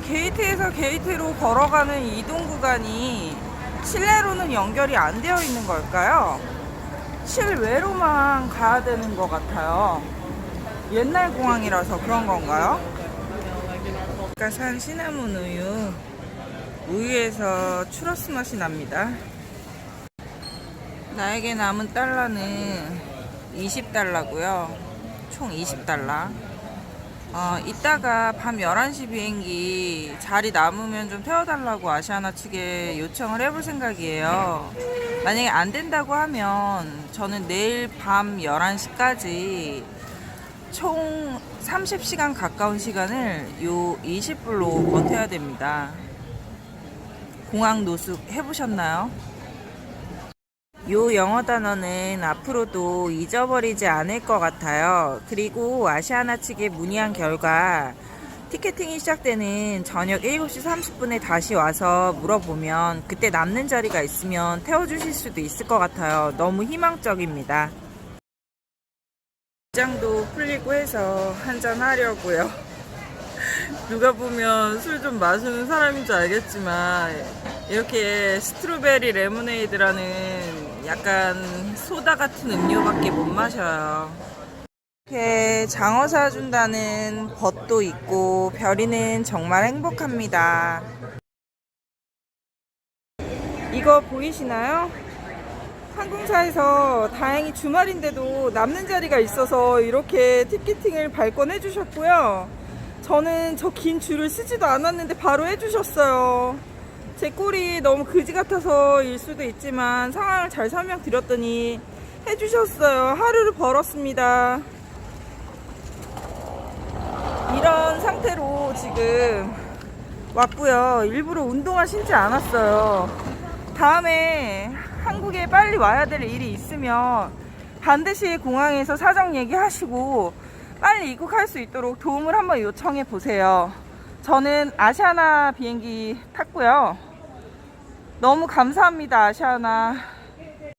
게이트에서 게이트로 걸어가는 이동 구간이 실내로는 연결이 안 되어 있는 걸까요? 실외로만 가야 되는 것 같아요. 옛날 공항이라서 그런 건가요? 아까 산 시나몬 우유. 우유에서 추러스 맛이 납니다. 나에게 남은 달러는 20달러고요. 총 20달러. 어, 이따가 밤 11시 비행기 자리 남으면 좀 태워달라고 아시아나 측에 요청을 해볼 생각이에요. 만약에 안 된다고 하면 저는 내일 밤 11시까지 총 30시간 가까운 시간을 요 20불로 버텨야 됩니다. 공항 노숙 해보셨나요? 요 영어 단어는 앞으로도 잊어버리지 않을 것 같아요. 그리고 아시아나 측에 문의한 결과 티켓팅이 시작되는 저녁 7시 30분에 다시 와서 물어보면 그때 남는 자리가 있으면 태워주실 수도 있을 것 같아요. 너무 희망적입니다. 입장도 풀리고 해서 한잔 하려고요. 누가 보면 술 좀 마시는 사람인 줄 알겠지만 이렇게 스트로베리 레모네이드라는 약간 소다 같은 음료밖에 못 마셔요. 이렇게 장어 사준다는 벗도 있고 별이는 정말 행복합니다. 이거 보이시나요? 항공사에서 다행히 주말인데도 남는 자리가 있어서 이렇게 티켓팅을 발권해 주셨고요. 저는 저 긴 줄을 쓰지도 않았는데 바로 해주셨어요. 제 꼴이 너무 그지 같아서 일 수도 있지만 상황을 잘 설명드렸더니 해주셨어요. 하루를 벌었습니다. 이런 상태로 지금 왔고요. 일부러 운동화 신지 않았어요. 다음에 한국에 빨리 와야 될 일이 있으면 반드시 공항에서 사정 얘기하시고 빨리 입국할 수 있도록 도움을 한번 요청해 보세요. 저는 아시아나 비행기 탔고요. 너무 감사합니다, 아시아나.